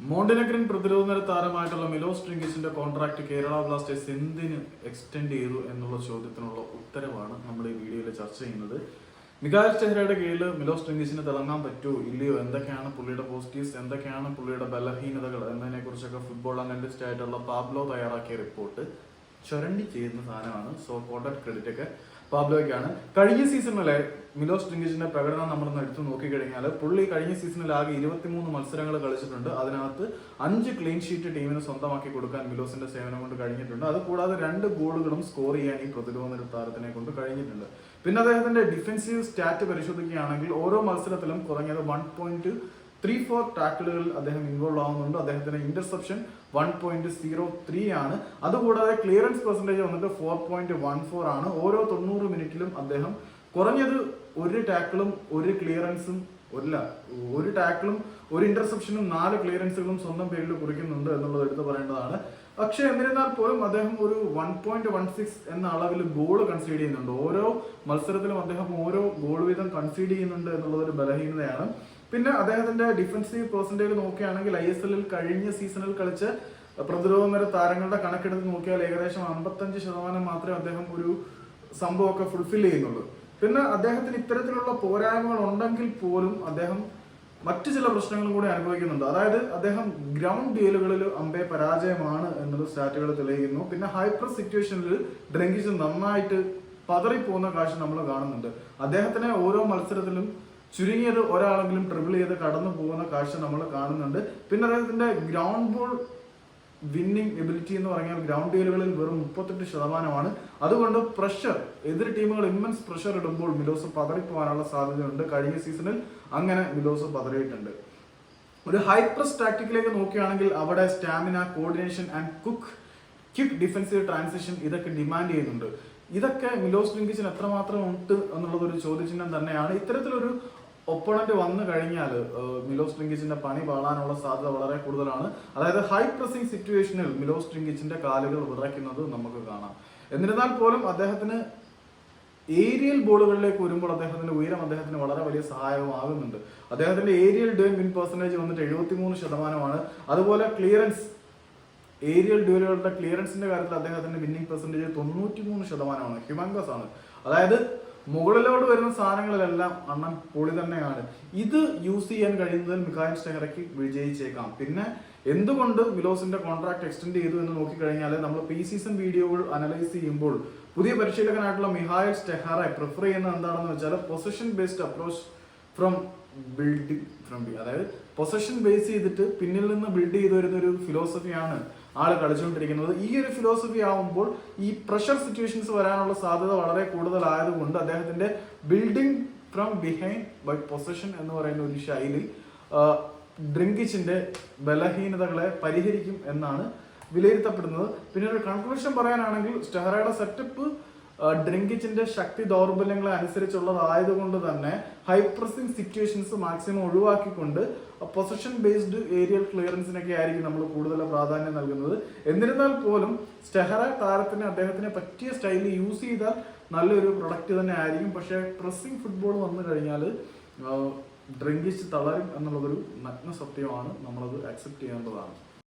മോണ്ടിനഗ്രൻ പ്രതിരോധ നിര താരമായിട്ടുള്ള മിലോസ് ട്രിങ്കിസിന്റെ കോൺട്രാക്ട് കേരള ബ്ലാസ്റ്റേഴ്സ് എന്തിന് എക്സ്റ്റെൻഡ് ചെയ്തു എന്നുള്ള ചോദ്യത്തിനുള്ള ഉത്തരവാണ് നമ്മൾ ഈ വീഡിയോയിൽ ചർച്ച ചെയ്യുന്നത്. മികാൽ ചെഹ്റയുടെ കീഴിൽ മിലോ ട്രിങ്കിസിന് തിളങ്ങാൻ പറ്റുമോ ഇല്ലയോ എന്തൊക്കെയാണ് പുള്ളിയുടെ പോസിറ്റീവ്സ് എന്തൊക്കെയാണ് പുള്ളിയുടെ ബലഹീനതകൾ എന്നതിനെ കുറിച്ചൊക്കെ ഫുട്ബോൾ അനലിസ്റ്റ് ആയിട്ടുള്ള പാബ്ലോ തയ്യാറാക്കിയ റിപ്പോർട്ട് ചുരണ്ടി ചെയ്യുന്ന സാധനമാണ്. സോ കോണ്ടക്ട് ക്രെഡിറ്റ് ഒക്കെ പാബ്ലോയ്ക്കാണ് കഴിഞ്ഞ സീസണിലെ മിലോസ് ഡിങ്കിച്ചിന്റെ പ്രകടനം നമ്മളൊന്ന് എടുത്തു നോക്കിക്കഴിഞ്ഞാൽ പുള്ളി കഴിഞ്ഞ സീസണിൽ ആകെ ഇരുപത്തിമൂന്ന് മത്സരങ്ങൾ കളിച്ചിട്ടുണ്ട്. അതിനകത്ത് അഞ്ച് ക്ലീൻ ഷീറ്റ് ടീമിന് സ്വന്തമാക്കി കൊടുക്കാൻ മിലോസിന്റെ സേവനം കൊണ്ട് കഴിഞ്ഞിട്ടുണ്ട്. അതുകൂടാതെ രണ്ട് ഗോളുകളും സ്കോർ ചെയ്യാൻ ഈ പ്രതിരോധ താരത്തിനെ കൊണ്ട് കഴിഞ്ഞിട്ടുണ്ട്. പിന്നെ അദ്ദേഹത്തിന്റെ ഡിഫൻസീവ് സ്റ്റാറ്റ് പരിശോധിക്കുകയാണെങ്കിൽ ഓരോ മത്സരത്തിലും കുറഞ്ഞത് വൺ പോയിന്റ് ത്രീ ഫോർ ടാക്കിളുകൾ അദ്ദേഹം ഇൻവോൾവ് ആവുന്നുണ്ട്. അദ്ദേഹത്തിന്റെ interception one point zero three ആണ്. അതുകൂടാതെ ക്ലിയറൻസ് പെർസെന്റേജ് വന്നിട്ട് ഫോർ പോയിന്റ് വൺ ഫോർ ആണ്. ഓരോ തൊണ്ണൂറ് മിനിറ്റിലും അദ്ദേഹം കുറഞ്ഞത് ഒരു ടാക്കിളും ഒരു ക്ലിയറൻസും ഒല്ല ഒരു ടാക്കിളും ഒരു ഇന്റർസെപ്ഷനും നാല് ക്ലിയറൻസുകളും സ്വന്തം പേരിൽ കുറിക്കുന്നുണ്ട് എന്നുള്ളത് എടുത്തു പറയേണ്ടതാണ്. പക്ഷെ എന്നിരുന്നാൽ പോലും അദ്ദേഹം ഒരു വൺ പോയിന്റ് വൺ സിക്സ് എന്ന അളവിൽ ഗോൾ കൺസീഡ് ചെയ്യുന്നുണ്ട്. ഓരോ മത്സരത്തിലും അദ്ദേഹം ഓരോ ഗോൾ വീതം കൺസീഡ് ചെയ്യുന്നുണ്ട് എന്നുള്ളത് ഒരു ബലഹീനതയാണ്. പിന്നെ അദ്ദേഹത്തിന്റെ ഡിഫൻസീവ് പെർസെന്റേജ് നോക്കുകയാണെങ്കിൽ ഐ എസ് എല്ലിൽ കഴിഞ്ഞ സീസണിൽ കളിച്ച് പ്രതിരോധ താരങ്ങളുടെ കണക്കെടുത്ത് നോക്കിയാൽ ഏകദേശം അമ്പത്തഞ്ച് ശതമാനം മാത്രമേ അദ്ദേഹം ഒരു സംഭവമൊക്കെ ഫുൾഫിൽ ചെയ്യുന്നുള്ളൂ. പിന്നെ അദ്ദേഹത്തിന് ഇത്തരത്തിലുള്ള പോരായ്മകൾ ഉണ്ടെങ്കിൽ പോലും അദ്ദേഹം മറ്റു ചില പ്രശ്നങ്ങളും കൂടി അനുഭവിക്കുന്നുണ്ട്. അതായത് അദ്ദേഹം ഗ്രൗണ്ട് ഡീലുകളിൽ അമ്പേ പരാജയമാണ് എന്നത് സ്റ്റാറ്റുകൾ തെളിയിക്കുന്നു. പിന്നെ ഹൈപ്പർ സിറ്റുവേഷനിൽ ഡ്രങ്കിച്ച് നന്നായിട്ട് പതറിപ്പോകുന്ന കാഴ്ച നമ്മൾ കാണുന്നുണ്ട്. അദ്ദേഹത്തിന് ഓരോ മത്സരത്തിലും ചുരുങ്ങിയത് ഒരാളെങ്കിലും ട്രിബിൾ ചെയ്ത് കടന്നു പോകുന്ന കാഴ്ച നമ്മൾ കാണുന്നുണ്ട്. പിന്നെ അദ്ദേഹത്തിന്റെ ഗ്രൗണ്ട് ബോൾ വിന്നിംഗ് എബിലിറ്റി എന്ന് പറഞ്ഞാൽ ഗ്രൗണ്ട് ഡീലുകളിൽ വെറും മുപ്പത്തെട്ട് ശതമാനമാണ്. അതുകൊണ്ട് പ്രഷർ എതിർ ടീമുകൾ ഇമ്മൻസ് പ്രഷർ ഇടുമ്പോൾ മിലോസ് പതറിപ്പോകാനുള്ള സാധ്യതയുണ്ട്. കഴിഞ്ഞ സീസണിൽ അങ്ങനെ മിലോസ് പതറിയിട്ടുണ്ട്. ഒരു ഹൈ പ്രസ് ടാക്ടിക്കിലേക്ക് നോക്കുകയാണെങ്കിൽ അവിടെ stamina coordination and cook quick defensive transition ഇതൊക്കെ ഡിമാൻഡ് ചെയ്യുന്നുണ്ട്. ഇതൊക്കെ മിലോസ് ലിങ്കിച്ചിന് എത്രമാത്രം ഉണ്ട് എന്നുള്ളത് ഒരു ചോദ്യചിഹ്നം തന്നെയാണ്. ഇത്തരത്തിലൊരു ഒപ്പണന്റ് വന്നു കഴിഞ്ഞാൽ മിലോസ് ട്രിങ്കിച്ചിന്റെ പണി പാളാനുള്ള സാധ്യത വളരെ കൂടുതലാണ്. അതായത് ഹൈ പ്രസിംഗ് സിറ്റുവേഷനിൽ മിലോസ് ട്രിങ്കിച്ചിന്റെ കാലുകൾ വിറയ്ക്കുന്നത് നമുക്ക് കാണാം. എന്നിരുന്നാൽ പോലും അദ്ദേഹത്തിന് ഏരിയൽ ബോളുകളിലേക്ക് വരുമ്പോൾ അദ്ദേഹത്തിന്റെ ഉയരം അദ്ദേഹത്തിന് വളരെ വലിയ സഹായകമാകുന്നുണ്ട് അദ്ദേഹത്തിന്റെ ഏരിയൽ ഡ്യൂൻ വിൻ പെർസെന്റേജ് വന്നിട്ട് എഴുപത്തിമൂന്ന് ശതമാനമാണ്. അതുപോലെ ക്ലിയറൻസ് ഏരിയൽ ഡ്യൂലുകളുടെ ക്ലിയറൻസിന്റെ കാര്യത്തിൽ അദ്ദേഹത്തിന്റെ വിന്നിംഗ് പെർസെന്റേജ് തൊണ്ണൂറ്റി മൂന്ന് ശതമാനമാണ്. ഹ്യൂമാങ്കസ് ആണ്. അതായത് മുകളിലോട്ട് വരുന്ന സാധനങ്ങളിലെല്ലാം അണ്ണൻ പൊളി തന്നെയാണ്. ഇത് യൂസ് ചെയ്യാൻ കഴിയുന്നതിൽ മിഖായൽ സ്റ്റെഹറയ്ക്ക് വിജയിച്ചേക്കാം. പിന്നെ എന്തുകൊണ്ട് മിലോസിന്റെ കോൺട്രാക്ട് എക്സ്റ്റെൻഡ് ചെയ്തു എന്ന് നോക്കിക്കഴിഞ്ഞാൽ നമ്മൾ പ്രീ സീസൺ വീഡിയോകൾ അനലൈസ് ചെയ്യുമ്പോൾ പുതിയ പരിശീലകനായിട്ടുള്ള മിഹായൽ സ്റ്റെഹറെ പ്രിഫർ ചെയ്യുന്നത് എന്താണെന്ന് വെച്ചാൽ position based approach from building from അതായത് പൊസഷൻ ബേസ് ചെയ്തിട്ട് പിന്നിൽ നിന്ന് ബിൽഡ് ചെയ്തു വരുന്ന ഒരു ഫിലോസഫിയാണ് ആൾ കളിച്ചുകൊണ്ടിരിക്കുന്നത്. ഈ ഒരു ഫിലോസഫി ആവുമ്പോൾ ഈ പ്രഷർ സിറ്റുവേഷൻസ് വരാനുള്ള സാധ്യത വളരെ കൂടുതലായതുകൊണ്ട് അദ്ദേഹത്തിന്റെ building from behind by possession എന്ന് പറയുന്ന ഒരു ശൈലി ഡ്രിങ്കിച്ചിന്റെ ബലഹീനതകളെ പരിഹരിക്കും എന്നാണ് വിലയിരുത്തപ്പെടുന്നത്. പിന്നെ ഒരു കൺക്ലൂഷൻ പറയാനാണെങ്കിൽ സ്റ്റെഹറയുടെ സെറ്റപ്പ് ഡ്രിങ്കിച്ചിന്റെ ശക്തി ദൗർബല്യങ്ങൾ അനുസരിച്ചുള്ളതായത് കൊണ്ട് തന്നെ ഹൈപ്രസിംഗ് സിറ്റുവേഷൻസ് മാക്സിമം ഒഴിവാക്കിക്കൊണ്ട് പൊസിഷൻ ബേസ്ഡ് ഏരിയൽ ക്ലിയറൻസിനൊക്കെ ആയിരിക്കും നമ്മൾ കൂടുതൽ പ്രാധാന്യം നൽകുന്നത്. എന്നിരുന്നാൽ പോലും സ്റ്റെഹറ താരത്തിന് അദ്ദേഹത്തിന് പറ്റിയ സ്റ്റൈലിൽ യൂസ് ചെയ്താൽ നല്ലൊരു പ്രൊഡക്റ്റ് തന്നെ ആയിരിക്കും. പക്ഷേ പ്രസ്സിംഗ് ഫുട്ബോൾ വന്നു കഴിഞ്ഞാൽ ഡ്രിങ്കിച്ച് തളരും എന്നുള്ളതൊരു നഗ്ന സത്യമാണ് നമ്മളത് അക്സെപ്റ്റ് ചെയ്യേണ്ടതാണ്.